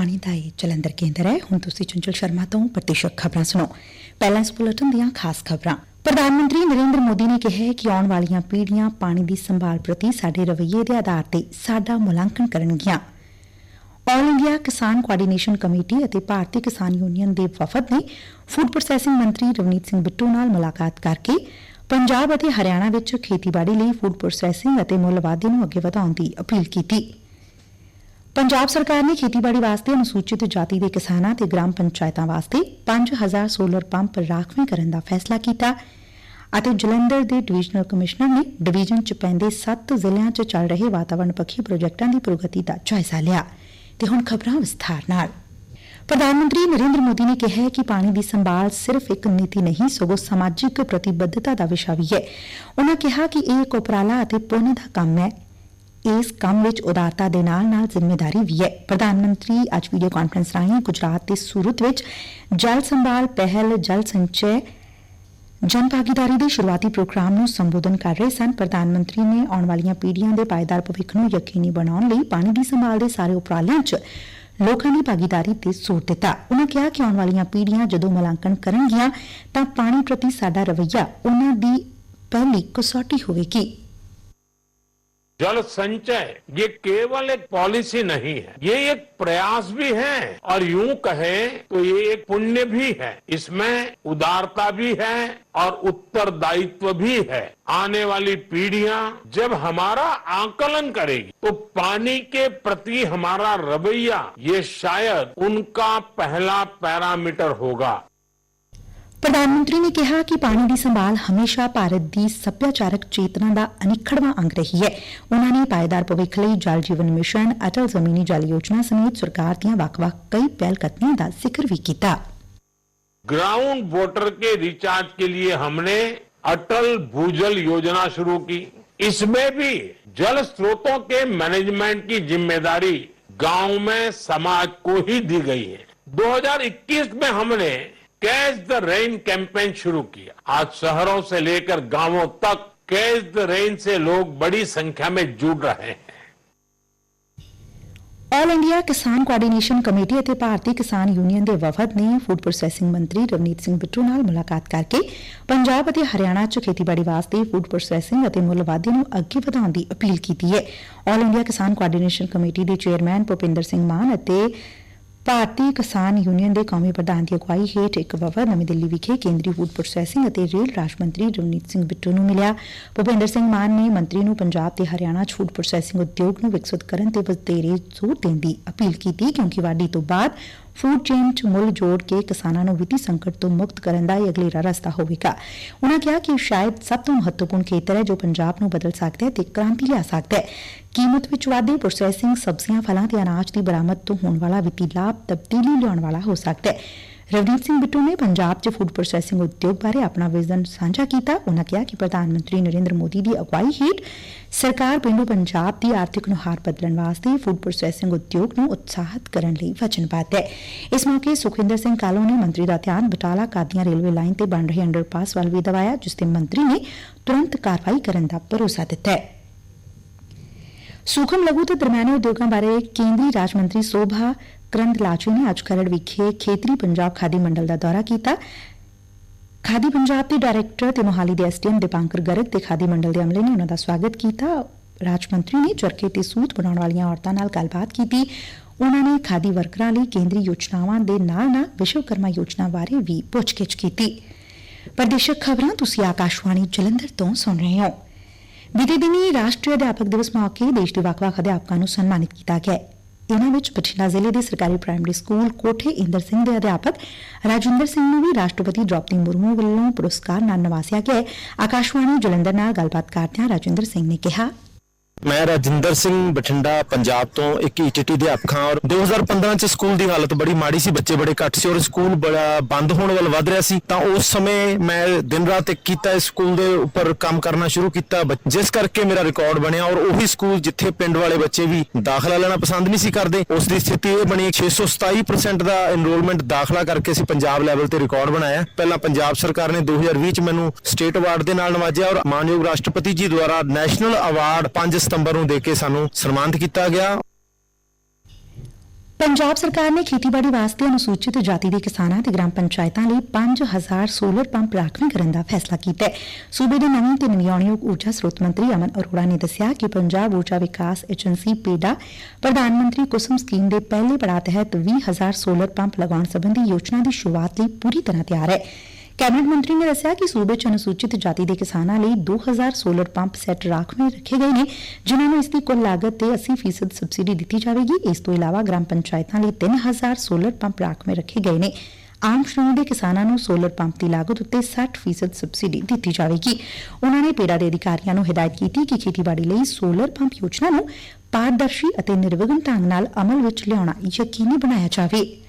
ਆਕਾਸ਼ਵਾਣੀ ਦਾ ਇਹ ਜਲੰਧਰ ਕੇਂਦਰ ਹੈ। ਹੁਣ ਤੁਸੀਂ ਚੰਚਲ ਸ਼ਰਮਾ ਤੋਂ ਪ੍ਰਤੀਸ਼ਕ ਖਬਰਾਂ ਸੁਣੋ। ਪਹਿਲਾਂ ਇਸ ਬੁਲੇਟਿਨ ਦੀਆਂ ਖਾਸ ਖਬਰਾਂ। ਪ੍ਰਧਾਨ ਮੰਤਰੀ ਨਰਿੰਦਰ ਮੋਦੀ ਨੇ ਕਿਹਾ ਹੈ ਕਿ ਆਉਣ ਵਾਲੀਆਂ ਪੀੜ੍ਹੀਆਂ ਪਾਣੀ ਦੀ ਸੰਭਾਲ ਪ੍ਰਤੀ ਸਾਡੇ ਰਵੱਈਏ ਦੇ ਆਧਾਰ ਤੇ ਸਾਡਾ ਮੁਲਾਂਕਣ ਕਰਨਗੀਆਂ। All India Kisan coordination committee ਅਤੇ ਭਾਰਤੀ ਕਿਸਾਨ ਯੂਨੀਅਨ ਦੇ ਵਫਦ ਨੇ ਫੂਡ ਪ੍ਰੋਸੈਸਿੰਗ ਮੰਤਰੀ ਰਵਨੀਤ ਸਿੰਘ ਬਿੱਟੂ ਨਾਲ ਮੁਲਾਕਾਤ ਕਰਕੇ ਪੰਜਾਬ ਅਤੇ ਹਰਿਆਣਾ ਵਿੱਚ ਖੇਤੀਬਾੜੀ ਲਈ ਫੂਡ ਪ੍ਰੋਸੈਸਿੰਗ ਅਤੇ ਮੁੱਲ ਵਾਧੇ ਨੂੰ ਅੱਗੇ ਵਧਾਉਣ ਦੀ ਅਪੀਲ ਕੀਤੀ। ਪੰਜਾਬ ਸਰਕਾਰ ਨੇ ਖੇਤੀਬਾੜੀ ਵਾਸਤੇ ਅਨੁਸੂਚਿਤ ਜਾਤੀ ਦੇ ਕਿਸਾਨਾਂ ਤੇ ਗ੍ਰਾਮ ਪੰਚਾਇਤਾਂ ਵਾਸਤੇ 5000 ਸੋਲਰ ਪੰਪ ਰਾਖਵੇਂ ਕਰਨ ਦਾ ਫੈਸਲਾ ਕੀਤਾ ਅਤੇ ਜਲੰਧਰ ਦੇ ਡਿਵੀਜ਼ਨਲ ਕਮਿਸ਼ਨਰ ਨੇ ਡਿਵੀਜ਼ਨ ਚ ਪੈਂਦੇ 7 ਜ਼ਿਲ੍ਹਿਆਂ ਚ ਚੱਲ ਰਹੇ ਵਾਤਾਵਰਣ ਪੱਖੀ ਪ੍ਰੋਜੈਕਟਾਂ ਦੀ ਪ੍ਰਗਤੀ ਦਾ ਜਾਇਜ਼ਾ ਲਿਆ ਤੇ ਹੁਣ ਖਬਰਾਂ ਵਿਸਥਾਰ ਨਾਲ। ਪ੍ਰਧਾਨ ਮੰਤਰੀ ਨਰਿੰਦਰ ਮੋਦੀ ਨੇ ਕਿਹਾ ਹੈ ਕਿ ਪਾਣੀ ਦੀ ਸੰਭਾਲ ਸਿਰਫ ਇੱਕ ਨੀਤੀ ਨਹੀਂ, ਸਗੋਂ ਸਮਾਜਿਕ ਪ੍ਰਤੀਬੱਧਤਾ ਦਾ ਵਿਸ਼ਾ ਵੀ ਹੈ। ਉਨ੍ਹਾਂ ਕਿਹਾ ਕਿ ਇਹ ਇੱਕ ਉਪਰਾਲਾ ਅਤੇ ਪੁੰਨ ਦਾ ਕੰਮ ਹੈ। ਇਸ ਕੰਮ ਵਿਚ ਉਦਾਰਤਾ ਦੇ ਨਾਲ ਨਾਲ ਜ਼ਿੰਮੇਵਾਰੀ ਵੀ ਹੈ। ਪ੍ਰਧਾਨ ਮੰਤਰੀ ਅੱਜ ਵੀਡੀਓ ਕਾਨਫਰੰਸ ਰਾਹੀਂ ਗੁਜਰਾਤ ਦੇ ਸੂਰਤ ਵਿੱਚ ਜਲ ਸੰਭਾਲ ਪਹਿਲ, ਜਲ ਸੰਚੈ, ਜਨ ਭਾਗੀਦਾਰੀ ਦੇ ਸ਼ੁਰੂਆਤੀ ਪ੍ਰੋਗਰਾਮ ਨੂੰ ਸੰਬੋਧਨ ਕਰ ਰਹੇ ਸਨ। ਪ੍ਰਧਾਨ ਮੰਤਰੀ ਨੇ ਆਉਣ ਵਾਲੀਆਂ ਪੀੜ੍ਹੀਆਂ ਦੇ ਪਾਇਦਾਰ ਭਵਿੱਖ ਨੂੰ ਯਕੀਨੀ ਬਣਾਉਣ ਲਈ ਪਾਣੀ ਦੀ ਸੰਭਾਲ ਦੇ ਸਾਰੇ ਉਪਰਾਲਿਆਂ 'ਚ ਲੋਕਾਂ ਦੀ ਭਾਗੀਦਾਰੀ ਤੇ ਜ਼ੋਰ ਦਿੱਤਾ। ਉਨ੍ਹਾਂ ਕਿਹਾ ਕਿ ਆਉਣ ਵਾਲੀਆਂ ਪੀੜ੍ਹੀਆਂ ਜਦੋਂ ਮੁਲਾਂਕਣ ਕਰਨਗੀਆਂ ਤਾਂ ਪਾਣੀ ਪ੍ਰਤੀ ਸਾਡਾ ਰਵੱਈਆ ਉਨ੍ਹਾਂ ਦੀ ਪਹਿਲੀ ਕਸੌਟੀ ਹੋਵੇਗੀ। जल संचय, ये केवल एक पॉलिसी नहीं है, ये एक प्रयास भी है, और यूँ कहें तो ये एक पुण्य भी है। इसमें उदारता भी है और उत्तरदायित्व भी है। आने वाली पीढ़ियाँ जब हमारा आकलन करेगी तो पानी के प्रति हमारा रवैया, ये शायद उनका पहला पैरामीटर होगा। ਪ੍ਰਧਾਨ ਮੰਤਰੀ ਨੇ ਕਿਹਾ ਕਿ ਪਾਣੀ ਦੀ ਸੰਭਾਲ ਹਮੇਸ਼ਾ ਭਾਰਤ ਦੀ ਸੱਭਿਆਚਾਰਕ ਚੇਤਨਾ ਦਾ ਅਨਿੱਖੜਵਾਂ ਅੰਗ ਰਹੀ ਹੈ ਉਨ੍ਹਾਂ ਨੇ ਪਾਇਦਾਰ ਭਵਿੱਖ ਲਈ ਜਲ ਜੀਵਨ ਮਿਸ਼ਨ ਅਟਲ ਜ਼ਮੀਨੀ ਜਲ ਯੋਜਨਾ ਸਮੇਤ ਸਰਕਾਰ ਦੀਆਂ ਵੱਖ-ਵੱਖ ਕਈ ਪਹਿਲ ਕਦਮੀਆਂ ਦਾ ਜ਼ਿਕਰ ਵੀ ਕੀਤਾ ग्राउंड वाटर के रिचार्ज के लिए हमने अटल भूजल योजना शुरू की इसमें भी जल स्रोतों के मैनेजमेंट की जिम्मेदारी गांव में समाज को ही दी गई है 2021 में हमने कैच द रेन कैंपेन शुरू किया आज शहरों से लेकर गांवों तक कैच द रेन से लोग बड़ी संख्या में जुड़ रहे हैं all India Kisan coordination committee ਅਤੇ ਭਾਰਤੀ ਕਿਸਾਨ ਯੂਨੀਅਨ ਦੇ ਵਫਦ ਨੇ ਫੂਡ ਪ੍ਰੋਸੈਸਿੰਗ ਮੰਤਰੀ ਰਵਨੀਤ ਸਿੰਘ ਬਿੱਟੂ ਨਾਲ ਮੁਲਾਕਾਤ ਕਰਕੇ ਪੰਜਾਬ ਅਤੇ ਹਰਿਆਣਾ 'ਚ ਖੇਤੀਬਾੜੀ ਵਾਸਤੇ ਫੂਡ ਪ੍ਰੋਸੈਸਿੰਗ ਅਤੇ ਮੁੱਲ ਵਾਧੇ ਨੂੰ ਅੱਗੇ ਵਧਾਉਣ ਦੀ ਅਪੀਲ ਕੀਤੀ ਹੈ all India Kisan coordination committee ਦੇ ਚੇਅਰਮੈਨ ਭੁਪਿੰਦਰ ਸਿੰਘ ਮਾਨ ਅਤੇ ਭਾਰਤੀ ਕਿਸਾਨ ਯੂਨੀਅਨ ਦੇ ਕੌਮੀ ਪ੍ਰਧਾਨ ਦੀ ਅਗਵਾਈ ਹੇਠ ਇੱਕ ਵਫਦ ਨਵੀਂ ਦਿੱਲੀ ਵਿਖੇ ਕੇਂਦਰੀ ਫੂਡ ਪ੍ਰੋਸੈਸਿੰਗ ਅਤੇ ਰੇਲ ਰਾਜ ਮੰਤਰੀ ਰਵਨੀਤ ਸਿੰਘ ਬਿੱਟੂ ਨੂੰ ਮਿਲਿਆ। ਭੁਪਿੰਦਰ ਸਿੰਘ ਮਾਨ ਨੇ ਮੰਤਰੀ ਨੂੰ ਪੰਜਾਬ ਤੇ ਹਰਿਆਣਾ 'ਚ ਫੂਡ ਪ੍ਰੋਸੈਸਿੰਗ ਉਦਯੋਗ ਨੂੰ ਵਿਕਸਿਤ ਕਰਨ ਤੇ ਵਧੇਰੇ ਜ਼ੋਰ ਦੇਣ ਦੀ ਅਪੀਲ ਕੀਤੀ, ਕਿਉਂਕਿ ਵਾਢੀ ਤੋਂ ਬਾਅਦ ਫੂਡ ਚੇਨ 'ਚ ਮੁੱਲ ਜੋੜ ਕੇ ਕਿਸਾਨਾਂ ਨੂੰ ਵਿੱਤੀ ਸੰਕਟ ਤੋਂ ਮੁਕਤ ਕਰਨ ਦਾ ਇਹ ਅਗਲੇਰਾ ਰਸਤਾ ਹੋਵੇਗਾ। ਉਨ੍ਹਾਂ ਕਿਹਾ ਕਿ ਸ਼ਾਇਦ ਸਭ ਤੋਂ ਮਹੱਤਵਪੂਰਨ ਖੇਤਰ ਹੈ ਜੋ ਪੰਜਾਬ ਨੂੰ ਬਦਲ ਸਕਦਾ ਹੈ ਤੇ ਕ੍ਰਾਂਤੀ ਲਿਆ ਸਕਦਾ ਹੈ। ਕੀਮਤ ਵਿੱਚ ਵਾਧੇ ਪ੍ਰੋਸੈਸਿੰਗ ਸਬਜ਼ੀਆਂ, ਫਲਾਂ ਤੇ ਅਨਾਜ ਦੀ ਬਰਾਮਦ ਤੋਂ ਹੋਣ ਵਾਲਾ ਵਿੱਤੀ ਲਾਭ ਤਬਦੀਲੀ ਲਿਆਉਣ ਵਾਲਾ ਹੋ ਸਕਦਾ ਹੈ। ਰਵਨੀਤ ਸਿੰਘ ਬਿੱਟੂ ਨੇ ਪੰਜਾਬ 'ਚ ਫੂਡ ਪ੍ਰੋਸੈਸਿੰਗ ਉਦਯੋਗ ਬਾਰੇ ਆਪਣਾ ਵਿਜ਼ਨ ਸਾਂਝਾ ਕੀਤਾ। ਉਹਨਾਂ ਕਿਹਾ ਕਿ ਪ੍ਰਧਾਨ ਮੰਤਰੀ ਨਰਿੰਦਰ ਮੋਦੀ ਦੀ ਅਗਵਾਈ ਹੇਠ ਸਰਕਾਰ ਪਿੰਡੂ ਪੰਜਾਬ ਦੀ ਆਰਥਿਕ ਨੁਹਾਰ ਬਦਲਣ ਵਾਸਤੇ ਫੂਡ ਪ੍ਰੋਸੈਸਿੰਗ ਉਦਯੋਗ ਨੂੰ ਉਤਸ਼ਾਹਿਤ ਕਰਨ ਲਈ ਵਚਨਬੱਧ ਹੈ। ਇਸ ਮੌਕੇ ਸੁਖਵਿੰਦਰ ਸਿੰਘ ਕਾਲੋ ਨੇ ਮੰਤਰੀ ਦਾ ਧਿਆਨ ਬਟਾਲਾ ਕਾਦੀਆਂ ਰੇਲਵੇ ਲਾਈਨ ਤੇ ਬਣ ਰਹੇ ਅੰਡਰਪਾਸ ਵੱਲ ਵੀ ਦਵਾਇਆ ਜਿਸ ਤੇ ਮੰਤਰੀ ਨੇ ਤੁਰੰਤ ਕਾਰਵਾਈ ਕਰਨ ਦਾ ਭਰੋਸਾ ਦਿੱਤਾ ਹੈ। ਸੂਖਮ ਲਘੂ ਤੇ ਦਰਮਿਆਨੇ ਉਦਯੋਗਾਂ ਬਾਰੇ ਕੇਂਦਰੀ ਰਾਜ ਮੰਤਰੀ ਸੋਭਾ ਕਰੰਦਲਾਜੇ ਨੇ ਅੱਜ ਖਰੜ ਵਿਖੇ ਖੇਤਰੀ ਪੰਜਾਬ ਖਾਦੀ ਮੰਡਲ ਦਾ ਦੌਰਾ ਕੀਤਾ। ਖਾਦੀ ਪੰਜਾਬ ਦੇ ਡਾਇਰੈਕਟਰ ਤੇ ਮੋਹਾਲੀ ਦੇ ਐਸਡੀਐਮ ਦੀਪਾਂਕਰ ਗਰਗ ਤੇ ਖਾਦੀ ਮੰਡਲ ਦੇ ਅਮਲੇ ਨੇ ਉਹਨਾਂ ਦਾ ਸਵਾਗਤ ਕੀਤਾ। ਰਾਜ ਮੰਤਰੀ ਨੇ ਚਰਖੇ ਤੇ ਸੂਤ ਬਣਾਉਣ ਵਾਲੀਆਂ ਔਰਤਾਂ ਨਾਲ ਗੱਲਬਾਤ ਕੀਤੀ। ਉਹਨਾਂ ਨੇ ਖਾਦੀ ਵਰਕਰਾਂ ਲਈ ਕੇਂਦਰੀ ਯੋਜਨਾਵਾਂ ਦੇ ਨਾਲ-ਨਾਲ ਵਿਸ਼ਵਕਰਮਾ ਯੋਜਨਾ ਬਾਰੇ ਵੀ ਪੁੱਛਗਿੱਛ ਕੀਤੀ। ਪ੍ਰਦੇਸ਼ਕ ਖਬਰਾਂ ਤੁਸੀਂ ਆਕਾਸ਼ਵਾਣੀ ਜਲੰਧਰ ਤੋਂ ਸੁਣ ਰਹੇ ਹੋ। ਬੀਤੇ ਦਿਨੀ ਰਾਸ਼ਟਰੀ ਅਧਿਆਪਕ ਦਿਵਸ ਮੌਕੇ ਦੇਸ਼ ਦੇ ਵੱਖ-ਵੱਖ ਅਧਿਆਪਕਾਂ ਨੂੰ ਸਨਮਾਨਿਤ ਕੀਤਾ ਗਿਆ ਹੈ। ਵਿਚ ਬਠਿੰਡਾ ਜ਼ਿਲ੍ਹੇ ਦੇ ਸਰਕਾਰੀ ਪ੍ਰਾਇਮਰੀ ਸਕੁਲ ਕੋਠੇ ਇੰਦਰ ਸਿੰਘ ਦੇ ਅਧਿਆਪਕ ਰਾਜਿੰਦਰ ਸਿੰਘ ਨੂੰ ਵੀ ਰਾਸ਼ਟਰਪਤੀ ਦ੍ਰੋਪਦੀ ਮੁਰਮੂ ਵੱਲੋਂ ਪੁਰਸਕਾਰ ਨਾਲ ਨਵਾਜ਼ਿਆ ਗਿਐ ਆਕਾਸ਼ਵਾਣੀ ਜਲੰਧਰ ਨਾਲ ਗੱਲਬਾਤ ਕਰਦਿਆਂ ਰਾਜਿੰਦਰ ਸਿੰਘ ਨੇ ਕਿਹਾ ਮੈਂ ਰਾਜਿੰਦਰ ਸਿੰਘ ਬਠਿੰਡਾ, ਪੰਜਾਬ ਤੋਂ ਇੱਕ ਈਟੀਟੀ ਅਧਿਆਪਕ ਹਾਂ ਔਰ 2015 ਚ ਸਕੂਲ ਦੀ ਹਾਲਤ ਬੜੀ ਮਾੜੀ ਸੀ, ਬੱਚੇ ਬੜੇ ਘੱਟ ਸੀ ਔਰ ਸਕੂਲ ਬੜਾ ਬੰਦ ਹੋਣ ਵੱਲ ਵੱਧ ਰਿਹਾ ਸੀ। ਤਾਂ ਉਸ ਸਮੇਂ ਮੈਂ ਦਿਨ ਰਾਤ ਇੱਕ ਕੀਤਾ ਸਕੂਲ ਦੇ ਉੱਪਰ ਕੰਮ ਕਰਨਾ ਸ਼ੁਰੂ ਕੀਤਾ। ਜਿਸ ਕਰਕੇ ਮੇਰਾ ਰਿਕਾਰਡ ਬਣਿਆ ਔਰ ਉਹੀ ਸਕੂਲ ਜਿੱਥੇ ਪਿੰਡ ਵਾਲੇ ਬੱਚੇ ਵੀ ਦਾਖਲਾ ਲੈਣਾ ਪਸੰਦ ਨਹੀਂ ਸੀ ਕਰਦੇ, ਉਸ ਦੀ ਸਥਿਤੀ ਇਹ ਬਣੀ 627% ਦਾ ਐਨਰੋਲਮੈਂਟ ਦਾਖਲਾ ਕਰਕੇ ਅਸੀਂ ਪੰਜਾਬ ਲੈਵਲ ਤੇ ਰਿਕਾਰਡ ਬਣਾਇਆ। ਪਹਿਲਾਂ ਪੰਜਾਬ ਸਰਕਾਰ ਨੇ 2020 ਚ ਮੈਨੂੰ ਸਟੇਟ ਅਵਾਰਡ ਦੇ ਨਾਲ ਨਵਾਜਿਆ ਔਰ ਮਾਨਯੋਗ ਰਾਸ਼ਟਰਪਤੀ ਜੀ ਦੁਆਰਾ ਨੈਸ਼ਨਲ ਅਵਾਰਡ 5 ਸਤੰਬਰ ਨੂੰ ਦੇ ਕੇ ਸਾਨੂੰ ਸਨਮਾਨਿਤ ਕੀਤਾ ਗਿਆ। ਪੰਜਾਬ ਪੰਜਾਬ ਸਰਕਾਰ ਨੇ ਖੇਤੀਬਾੜੀ ਵਾਸਤੇ ਅਨੁਸੂਚਿਤ ਜਾਤੀ ਦੇ ਕਿਸਾਨਾਂ ਤੇ ਗ੍ਰਾਮ ਪੰਚਾਇਤਾਂ ਲਈ 5000 ਸੋਲਰ ਪੰਪ ਰਾਖਵੇਂ ਕਰਨ ਦਾ ਫੈਸਲਾ ਕੀਤਾ ਹੈ। ਸੂਬੇ ਦੇ ਨਵੀਂ ਤੇ ਨਵਿਆਉਣਯੋਗ ਊਰਜਾ ਸਰੋਤ ਮੰਤਰੀ ਅਮਨ ਅਰੋੜਾ ਨੇ ਦੱਸਿਆ ਕਿ ਪੰਜਾਬ ਊਰਜਾ ਵਿਕਾਸ ਏਜੰਸੀ ਪੇਡਾ ਪ੍ਰਧਾਨ ਮੰਤਰੀ ਕੁਸਮ ਸਕੀਮ ਦੇ ਪਹਿਲੇ ਪੜਾਅ ਤਹਿਤ 20000 ਸੋਲਰ ਪੰਪ ਲਗਾਉਣ ਸੰਬੰਧੀ ਯੋਜਨਾ ਦੀ ਸ਼ੁਰੂਆਤ ਲਈ ਪੂਰੀ ਤਰ੍ਹਾਂ ਤਿਆਰ ਹੈ। ਕੈਬਨਿਟ ਮੰਤਰੀ ਨੇ ਦੱਸਿਆ ਕਿ ਸੂਬੇ 'ਚ ਅਨੁਸੂਚਿਤ ਜਾਤੀ ਦੇ ਕਿਸਾਨਾਂ ਲਈ 2000 ਸੋਲਰ ਪੰਪ ਸੈੱਟ ਰਾਖਵੇਂ ਰੱਖੇ ਗਏ ਨੇ, ਜਿਨ੍ਹਾਂ ਨੂੰ ਇਸ ਦੀ ਕੁੱਲ ਲਾਗਤ ਤੇ 80% ਸਬਸਿਡੀ ਦਿੱਤੀ ਜਾਵੇਗੀ। ਇਸ ਤੋਂ ਇਲਾਵਾ ਗ੍ਰਾਮ ਪੰਚਾਇਤਾਂ ਲਈ 3000 ਸੋਲਰ ਪੰਪ ਰਾਖਵੇਂ ਰੱਖੇ ਗਏ ਨੇ। ਆਮ ਸ਼੍ਰੇਣੀ ਦੇ ਕਿਸਾਨਾਂ ਨੂੰ ਸੋਲਰ ਪੰਪ ਦੀ ਲਾਗਤ ਉੱਤੇ 60% ਸਬਸਿਡੀ ਦਿੱਤੀ ਜਾਵੇਗੀ। ਉਹਨਾਂ ਨੇ ਪੇੜਾ ਦੇ ਅਧਿਕਾਰੀਆਂ ਨੂੰ ਹਦਾਇਤ ਕੀਤੀ ਕਿ ਖੇਤੀਬਾੜੀ ਲਈ ਸੋਲਰ ਪੰਪ ਯੋਜਨਾ ਨੂੰ ਪਾਰਦਰਸ਼ੀ ਅਤੇ ਨਿਰਵਿਘਨ ਢੰਗ ਨਾਲ ਅਮਲ ਵਿੱਚ ਲਿਆਉਣਾ ਯਕੀਨੀ ਬਣਾਇਆ ਜਾਵੇ।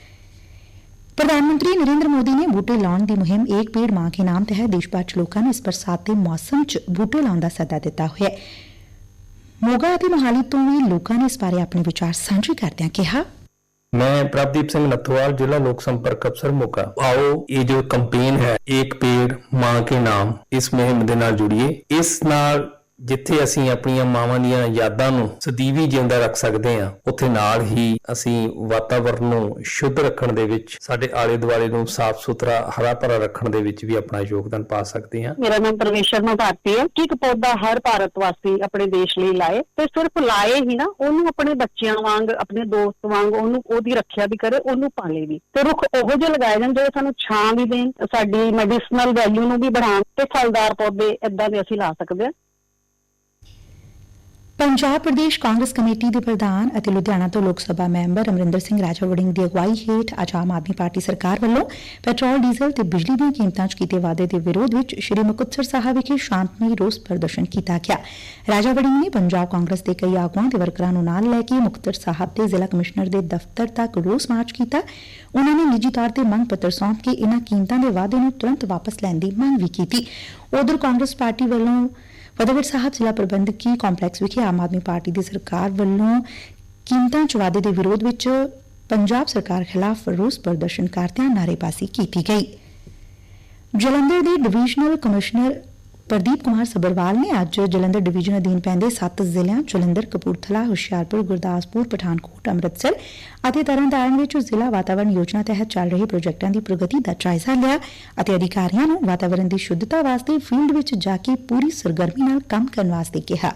ਪ੍ਰਧਾਨ ਮੰਤਰੀ ਨਰਿੰਦਰ ਮੋਦੀ ਨੇ ਬੂਟੇ ਲਾਉਣ ਦੀ ਮੁਹਿੰਮ ਏਕ ਪੇੜ ਮਾਂ ਕੇ ਨਾਮ ਤਹਿਤ ਦੇਸ਼ ਭਰ ਚ ਲੋਕਾਂ ਨੂੰ ਇਸ ਬਰਸਾਤ ਦੇ ਮੌਸਮ ਚ ਬੂਟੇ ਲਾਉਣ ਦਾ ਸੱਦਾ ਦਿੱਤਾ ਹੋਇਆ ਹੈ। ਮੋਗਾ ਅਤੇ ਮੋਹਾਲੀ ਤੋਂ ਵੀ ਲੋਕਾਂ ਨੇ ਇਸ ਬਾਰੇ ਆਪਣੇ ਵਿਚਾਰ ਸਾਂਝੇ ਕਰਦਿਆਂ ਕਿਹਾ। ਮੈਂ ਪ੍ਰਭਦੀਪ ਸਿੰਘ ਨੱਥਵਾਲ, ਜ਼ਿਲ੍ਹਾ ਲੋਕ ਸੰਪਰਕ ਅਫਸਰ ਮੋਗਾ। ਆਓ, ਇਹ ਜੋ ਕੰਪੇਨ ਹੈ ਇੱਕ ਪੇੜ ਮਾਂ ਕੇ ਨਾਮ, ਇਸ ਮੁਹਿੰਮ ਦੇ ਨਾਲ ਜੁੜੀਏ। ਇਸ ਨਾਲ ਜਿੱਥੇ ਅਸੀਂ ਆਪਣੀਆਂ ਮਾਵਾਂ ਦੀਆਂ ਯਾਦਾਂ ਨੂੰ ਸਦੀਵੀ ਜਿਉਂਦਾ ਰੱਖ ਸਕਦੇ ਹਾਂ, ਉੱਥੇ ਨਾਲ ਹੀ ਅਸੀਂ ਵਾਤਾਵਰਣ ਨੂੰ ਸ਼ੁੱਧ ਰੱਖਣ ਦੇ ਵਿੱਚ, ਸਾਡੇ ਆਲੇ ਦੁਆਲੇ ਨੂੰ ਸਾਫ਼ ਸੁਥਰਾ ਹਰਾ ਭਰਾ ਰੱਖਣ ਦੇ ਵਿੱਚ ਵੀ ਆਪਣਾ ਯੋਗਦਾਨ ਪਾ ਸਕਦੇ ਹਾਂ। ਮੇਰਾ ਨਾਮ ਪਰਮੇਸ਼ਰ ਭਾਰਤੀ ਹੈ। ਕਿ ਇੱਕ ਪੌਦਾ ਹਰ ਭਾਰਤ ਵਾਸੀ ਆਪਣੇ ਦੇਸ਼ ਲਈ ਲਾਏ? ਤੇ ਸਿਰਫ ਲਾਏ ਹੀ ਨਾ, ਉਹਨੂੰ ਆਪਣੇ ਬੱਚਿਆਂ ਵਾਂਗ, ਆਪਣੇ ਦੋਸਤ ਵਾਂਗ, ਉਹਨੂੰ, ਉਹਦੀ ਰੱਖਿਆ ਵੀ ਕਰੇ, ਉਹਨੂੰ ਪਾਲੇ ਵੀ। ਤੇ ਰੁੱਖ ਉਹੋ ਜਿਹੇ ਲਗਾਏ ਜਾਣ ਜਿਹੜੇ ਸਾਨੂੰ ਛਾਂ ਵੀ ਦੇਣ, ਸਾਡੀ ਮੈਡੀਸਨਲ ਵੈਲਿਊ ਨੂੰ ਵੀ बढ़ाਉਣ ਤੇ ਫਲਦਾਰ ਪੌਦੇ ਇਦਾਂ ਦੇ ਅਸੀਂ ਲਾ ਸਕਦੇ ਹਾਂ। ਪੰਜਾਬ ਪ੍ਰਦੇਸ਼ ਕਾਂਗਰਸ ਕਮੇਟੀ ਦੇ ਪ੍ਰਧਾਨ ਅਤੇ ਲੁਧਿਆਣਾ ਤੋਂ ਲੋਕ ਸਭਾ ਮੈਂਬਰ ਅਮਰਿੰਦਰ ਸਿੰਘ ਰਾਜਾ ਵੜਿੰਗ ਦੀ ਅਗਵਾਈ ਹੇਠ ਅੱਜ ਆਮ ਆਦਮੀ ਪਾਰਟੀ ਸਰਕਾਰ ਵੱਲੋਂ ਪੈਟਰੋਲ, ਡੀਜ਼ਲ ਤੇ ਬਿਜਲੀ ਦੀਆਂ ਕੀਮਤਾਂ 'ਚ ਕੀਤੇ ਵਾਅਦੇ ਦੇ ਵਿਰੋਧ ਵਿੱਚ ਸ੍ਰੀ ਮੁਕਤਸਰ ਸਾਹਿਬ ਵਿਖੇ ਸ਼ਾਂਤਮਈ ਰੋਸ ਪ੍ਰਦਰਸ਼ਨ ਕੀਤਾ ਗਿਆ। ਰਾਜਾ ਵੜਿੰਗ ਨੇ ਪੰਜਾਬ ਕਾਂਗਰਸ ਦੇ ਕਈ ਆਗੂਆਂ ਤੇ ਵਰਕਰਾਂ ਨੂੰ ਨਾਲ ਲੈ ਕੇ ਮੁਕਤਸਰ ਸਾਹਿਬ ਦੇ ਜ਼ਿਲ੍ਹਾ ਕਮਿਸ਼ਨਰ ਦੇ ਦਫ਼ਤਰ ਤੱਕ ਰੋਸ ਮਾਰਚ ਕੀਤਾ। ਉਹਨਾਂ ਨੇ ਨਿੱਜੀ ਤੌਰ ਤੇ ਮੰਗ ਪੱਤਰ ਸੌਂਪ ਕੇ ਇਹਨਾਂ ਕੀਮਤਾਂ ਦੇ ਵਾਅਦੇ ਨੂੰ ਤੁਰੰਤ ਵਾਪਸ ਲੈਣ ਦੀ ਮੰਗ ਵੀ ਕੀਤੀ। ਉਧਰ ਕਾਂਗਰਸ ਪਾਰਟੀ ਵੱਲੋਂ ਫਤਿਹਗੜ੍ਹ ਸਾਹਿਬ, ਜ਼ਿਲ੍ਹਾ ਪ੍ਰਬੰਧਕੀ ਕੰਪਲੈਕਸ ਵਿਖੇ ਆਮ ਆਦਮੀ ਪਾਰਟੀ ਦੀ ਸਰਕਾਰ ਵੱਲੋਂ ਕੀਮਤਾਂ ਚ ਵਾਧੇ ਦੇ ਵਿਰੋਧ ਵਿੱਚ ਪੰਜਾਬ ਸਰਕਾਰ ਖਿਲਾਫ ਰੋਸ ਪ੍ਰਦਰਸ਼ਨ ਕਰਦਿਆਂ ਨਾਅਰੇਬਾਜ਼ੀ ਕੀਤੀ ਗਈ। ਜਲੰਧਰ ਦੇ ਡਿਵੀਜ਼ਨਲ ਕਮਿਸ਼ਨਰ ਪ੍ਰਦੀਪ ਕੁਮਾਰ ਸਬਰਵਾਲ ਨੇ ਅੱਜ ਜਲੰਧਰ ਡਿਵੀਜ਼ਨ ਅਧੀਨ ਪੈਂਦੇ 7 ਜ਼ਿਲ੍ਹਿਆਂ, ਜਲੰਧਰ, ਕਪੂਰਥਲਾ, ਹੁਸ਼ਿਆਰਪੁਰ, ਗੁਰਦਾਸਪੁਰ, ਪਠਾਨਕੋਟ, ਅੰਮ੍ਰਿਤਸਰ ਅਤੇ ਤਰਨਤਾਰਨ ਵਿੱਚ ਜ਼ਿਲ੍ਹਾ ਵਾਤਾਵਰਣ ਯੋਜਨਾ ਤਹਿਤ ਚੱਲ ਰਹੇ ਪ੍ਰੋਜੈਕਟਾਂ ਦੀ ਪ੍ਰਗਤੀ ਦਾ ਜਾਇਜ਼ਾ ਲਿਆ ਅਤੇ ਅਧਿਕਾਰੀਆਂ ਨੂੰ ਵਾਤਾਵਰਣ ਦੀ ਸ਼ੁੱਧਤਾ ਵਾਸਤੇ ਫੀਲਡ ਵਿੱਚ ਜਾ ਕੇ ਪੂਰੀ ਸਰਗਰਮੀ ਨਾਲ ਕੰਮ ਕਰਨ ਵਾਸਤੇ ਕਿਹਾ।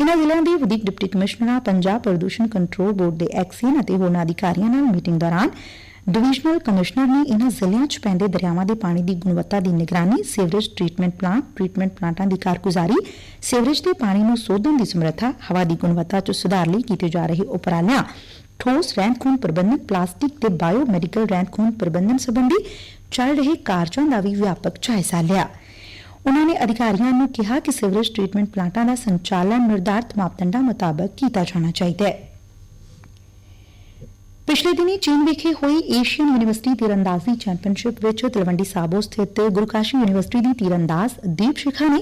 ਇਨ੍ਹਾਂ ਜ਼ਿਲ੍ਹਿਆਂ ਦੇ ਵਧੀਕ ਡਿਪਟੀ ਕਮਿਸ਼ਨਰਾਂ, ਪੰਜਾਬ ਪ੍ਰਦੂਸ਼ਣ ਕੰਟਰੋਲ ਬੋਰਡ ਦੇ ਐਕਸੀਅਨ ਅਤੇ ਹੋਰਨਾਂ ਅਧਿਕਾਰੀਆਂ ਨਾਲ ਮੀਟਿੰਗ ਦੌਰਾਨ ਡਿਵੀਜ਼ਨਲ ਕਮਿਸ਼ਨਰ ਨੇ ਇਨ੍ਹਾਂ ਜ਼ਿਲ੍ਹਿਆਂ 'ਚ ਪੈਂਦੇ ਦਰਿਆਵਾਂ ਦੇ ਪਾਣੀ ਦੀ ਗੁਣਵੱਤਾ ਦੀ ਨਿਗਰਾਨੀ, ਸੀਵਰੇਜ ਟ੍ਰੀਟਮੈਂਟ ਪਲਾਂਟ, ਟ੍ਰੀਟਮੈਂਟ ਪਲਾਂਟਾਂ ਦੀ ਕਾਰਗੁਜ਼ਾਰੀ, ਸੀਵਰੇਜ ਦੇ ਪਾਣੀ ਨੂੰ ਸੋਧਣ ਦੀ ਸਮਰੱਥਾ, ਹਵਾ ਦੀ ਗੁਣਵੱਤਾ 'ਚ ਸੁਧਾਰ ਲਈ ਕੀਤੇ ਜਾ ਰਹੇ ਉਪਰਾਲਿਆਂ, ਠੋਸ ਰਹਿੰਦ ਖੂਨ ਪ੍ਰਬੰਧਨ, ਪਲਾਸਟਿਕ ਤੇ ਬਾਇਓ ਮੈਡੀਕਲ ਰਹਿੰਦ ਖੂਨ ਪ੍ਰਬੰਧਨ ਸੰਬੰਧੀ ਚੱਲ ਰਹੇ ਕਾਰਜਾਂ ਦਾ ਵੀ ਵਿਆਪਕ ਜਾਇਜ਼ਾ ਲਿਆ। ਉਨ੍ਹਾਂ ਨੇ ਅਧਿਕਾਰੀਆਂ ਨੂੰ ਕਿਹਾ ਕਿ ਸੀਵਰੇਜ ਟ੍ਰੀਟਮੈਂਟ ਪਲਾਂਟਾਂ ਦਾ ਸੰਚਾਲਨ, ਨਿਰਧਾਰਤ ਮਾਪਦੰਡਾਂ ਮੁਤਾਬਕ ਕੀਤਾ ਜਾਣਾ ਚਾਹੀਦਾ ਹੈ। ਪਿਛਲੇ ਦਿਨੀ ਚੀਨ ਵਿਖੇ ਹੋਈ ਏਸ਼ੀਅਨ ਯੂਨੀਵਰਸਿਟੀ ਤੀਰੰਦਾਜ਼ੀ ਚੈਂਪੀਅਨਸ਼ਿਪ ਵਿੱਚ ਤਲਵੰਡੀ ਸਾਬੋ ਸਥਿਤ ਗੁਰਕਾਸ਼ੀ ਯੂਨੀਵਰਸਿਟੀ ਦੀ ਤੀਰੰਦਾਜ਼ ਦੀਪ ਸ਼ਿਖਾ ਨੇ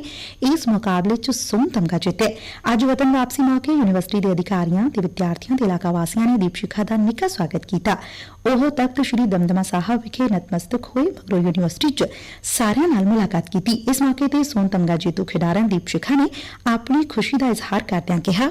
ਇਸ ਮੁਕਾਬਲੇ 'ਚ ਸੋਨ ਤਮਗਾ ਜਿੱਤਿਆ ਅੱਜ ਵਤਨ ਵਾਪਸੀ ਮੌਕੇ ਯੂਨੀਵਰਸਿਟੀ ਦੇ ਅਧਿਕਾਰੀਆਂ ਤੇ ਵਿਦਿਆਰਥੀਆਂ ਤੇ ਇਲਾਕਾ ਵਾਸੀਆਂ ਨੇ ਦੀਪ ਸ਼ਿਖਾ ਦਾ ਨਿੱਘਾ ਸਵਾਗਤ ਕੀਤਾ। ਉਹ ਤਖਤ ਸ੍ਰੀ ਦਮਦਮਾ ਸਾਹਿਬ ਵਿਖੇ ਨਤਮਸਤਕ ਹੋਏ, ਮਗਰੋਂ ਯੂਨੀਵਰਸਿਟੀ 'ਚ ਸਾਰਿਆਂ ਨਾਲ ਮੁਲਾਕਾਤ ਕੀਤੀ। ਇਸ ਮੌਕੇ ਤੇ ਸੋਨ ਤਮਗਾ ਜੇਤੂ ਖਿਡਾਰਨ ਦੀਪ ਸ਼ਿਖਾ ਨੇ ਆਪਣੀ ਖੁਸ਼ੀ ਦਾ ਇਜ਼ਹਾਰ ਕਰਦਿਆਂ ਕਿਹਾ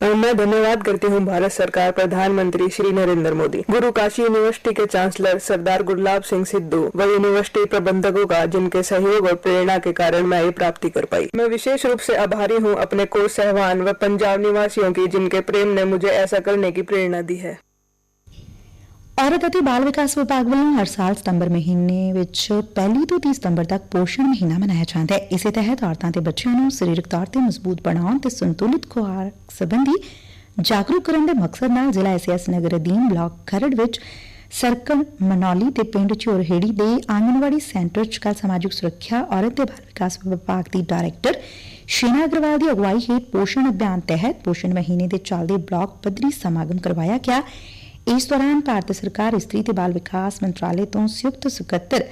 मैं धन्यवाद करती हूँ भारत सरकार, प्रधानमंत्री श्री नरेंद्र मोदी। गुरु काशी यूनिवर्सिटी के चांसलर सरदार गुरलाब सिंह सिद्धू व यूनिवर्सिटी प्रबंधकों का, जिनके सहयोग और प्रेरणा के कारण मैं ये प्राप्ति कर पाई। मैं विशेष रूप से आभारी हूँ अपने कोर्स सहवान व पंजाब निवासियों की, जिनके प्रेम ने मुझे ऐसा करने की प्रेरणा दी है। ਔਰਤ ਅਤੇ ਬਾਲ ਵਿਕਾਸ ਵਿਭਾਗ ਵੱਲੋਂ ਹਰ ਸਾਲ ਸਤੰਬਰ ਮਹੀਨੇ ਵਿੱਚ ਪਹਿਲੀ ਤੋਂ 30 ਸਤੰਬਰ ਤੱਕ ਪੋਸ਼ਣ ਮਹੀਨਾ ਮਨਾਇਆ ਜਾਂਦਾ ਹੈ। ਇਸੇ ਤਹਿਤ ਔਰਤਾਂ ਤੇ ਬੱਚਿਆਂ ਨੂੰ ਸਰੀਰਕ ਤੌਰ ਤੇ ਮਜ਼ਬੂਤ ਬਣਾਉਣ ਤੇ ਸੰਤੁਲਿਤ ਖੁਰਾਕ ਸੰਬੰਧੀ ਜਾਗਰੂਕ ਕਰਨ ਦੇ ਮਕਸਦ ਨਾਲ ਜ਼ਿਲ੍ਹਾ ਐਸਐਸ ਨਗਰ ਅਧੀਨ ਬਲਾਕ ਖਰੜ ਵਿੱਚ ਸਰਕਲ, ਮਨੌਲੀ ਤੇ ਪਿੰਡ ਝੋਰਹੇੜੀ ਦੇ ਆਂਗਨਵਾੜੀ ਸੈਂਟਰ 'ਚ ਕੱਲ੍ਹ ਸਮਾਜਿਕ ਸੁਰੱਖਿਆ, ਔਰਤ ਤੇ ਬਾਲ ਵਿਕਾਸ ਵਿਭਾਗ ਦੀ ਡਾਇਰੈਕਟਰ ਸ਼ੀਨਾ ਅਗਰਵਾਲ ਦੀ ਅਗਵਾਈ ਹੇਠ ਪੋਸ਼ਣ ਅਭਿਆਨ ਤਹਿਤ ਪੋਸ਼ਣ ਮਹੀਨੇ ਦੇ ਚੱਲਦੇ ਬਲਾਕ ਪੱਧਰੀ ਸਮਾਗਮ ਕਰਵਾਇਆ ਗਿਆ। ਇਸ ਦੌਰਾਨ ਭਾਰਤ ਸਰਕਾਰ, ਇਸਤਰੀ ਤੇ ਬਾਲ ਵਿਕਾਸ ਮੰਤਰਾਲੇ ਤੋਂ ਸੰਯੁਕਤ ਸਕੱਤਰ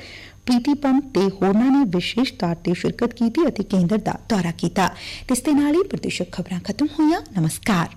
ਪ੍ਰੀਤੀ ਪੰਪ ਤੇ ਹੋਰਨਾਂ ਨੇ ਵਿਸ਼ੇਸ਼ ਤੌਰ ਤੇ ਸ਼ਿਰਕਤ ਕੀਤੀ ਅਤੇ ਕੇਂਦਰ ਦਾ ਦੌਰਾ ਕੀਤਾ। ਇਸ ਦੇ ਨਾਲ ਹੀ ਪ੍ਰਤੀਸ਼ਤ ਖਬਰਾਂ ਖਤਮ ਹੋਈਆਂ। ਨਮਸਕਾਰ।